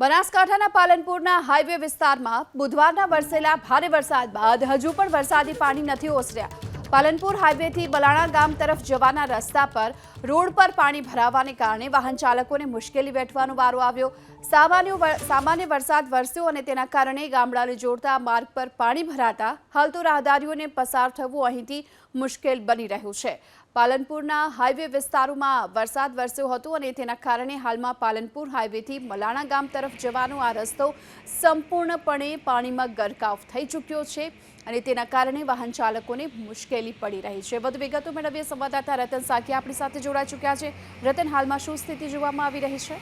બનાસકાંઠાના પાલનપુરના હાઈવે વિસ્તારમાં બુધવારના વરસેલા ભારે વરસાદ બાદ હજુ પણ વરસાદી પાણી નથી ઓસર્યા. પાલનપુર હાઈવેથી બલાણા ગામ તરફ જવાના રસ્તા પર રોડ પર પાણી ભરાવાને કારણે વાહન ચાલકોને મુશ્કેલી વેઠવાનો વારો આવ્યો. સામાન્ય સામાન્ય વરસાદ વરસ્યો અને તેના કારણે ગામડાને જોડતા માર્ગ પર પાણી ભરાતા હાલ તો રાહદારીઓને પસાર થવું અહીંથી મુશ્કેલ બની રહ્યું છે. પાલનપુરના હાઈવે વિસ્તારોમાં વરસાદ વરસ્યો હતો અને તેના કારણે હાલમાં પાલનપુર હાઈવેથી મલાણા ગામ તરફ જવાનો આ રસ્તો સંપૂર્ણપણે પાણીમાં ગરકાવ થઈ ચૂક્યો છે અને તેના કારણે વાહન ચાલકોને મુશ્કેલી પડી રહી છે. વધુ વિગતો મેળવીએ સંવાદદાતા રતન સાકી આપણી સાથે જોડાઈ ચૂક્યા છે. રતન, હાલમાં શું સ્થિતિ જોવામાં આવી રહી છે?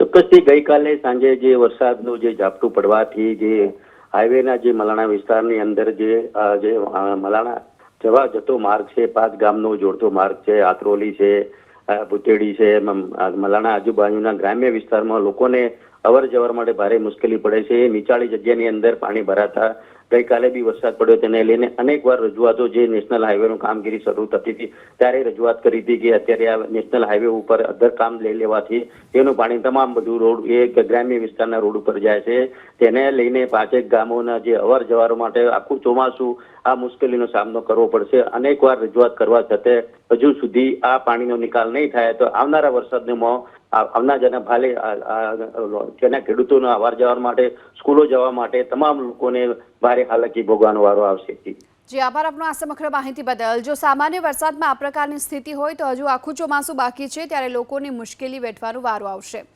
ચોક્કસથી ગઈકાલે સાંજે જે વરસાદનું જે ઝાપટું પડવાથી જે હાઈવેના જે મલાણા વિસ્તારની અંદર જે જે મલાણા જવા જતો માર્ગ છે પાંચ ગામનો જોડતો માર્ગ છે, આત્રોલી છે ભૂતેડી છે મલાણા આજુબાજુના ગ્રામ્ય વિસ્તારમાં લોકોને અવર જવર માટે ભારે મુશ્કેલી પડે છે. નીચાળી જગ્યાની અંદર પાણી ભરાતા ગઈકાલે બી વરસાદ પડ્યો તેને લઈને અનેક વાર રજૂઆતો જે નેશનલ હાઈવેનું કામગીરી શરૂ થતી હતી, ત્યારે રજૂઆત કરી હતી કે અત્યારે આ નેશનલ હાઈવે ઉપર અધર કામ લઈ લેવાથી તેનું પાણી તમામ બધું રોડ, એ ગ્રામ્ય વિસ્તારના રોડ ઉપર જાય છે. તેને લઈને પાંચેક ગામોના જે અવર જવર માટે આખું ચોમાસું આ મુશ્કેલીનો સામનો કરવો પડશે. અનેક વાર રજૂઆત કરવા છતાં હજુ સુધી આ પાણીનો નિકાલ નહીં થાય તો આવનારા વરસાદમાં આ- જેના ભાલે તેના ખેડૂતોનો અવાર જવા માટે, સ્કૂલો જવા માટે, તમામ લોકોને ભારે હાલાકી ભોગવાનો વારો આવશે. જે, આભાર આપનો આ સમગ્ર માહિતી બદલ. જો સામાન્ય વરસાદમાં આ પ્રકારની સ્થિતિ હોય તો હજુ આખું ચોમાસું બાકી છે, ત્યારે લોકોની મુશ્કેલી વેઠવાનો વારો આવશે.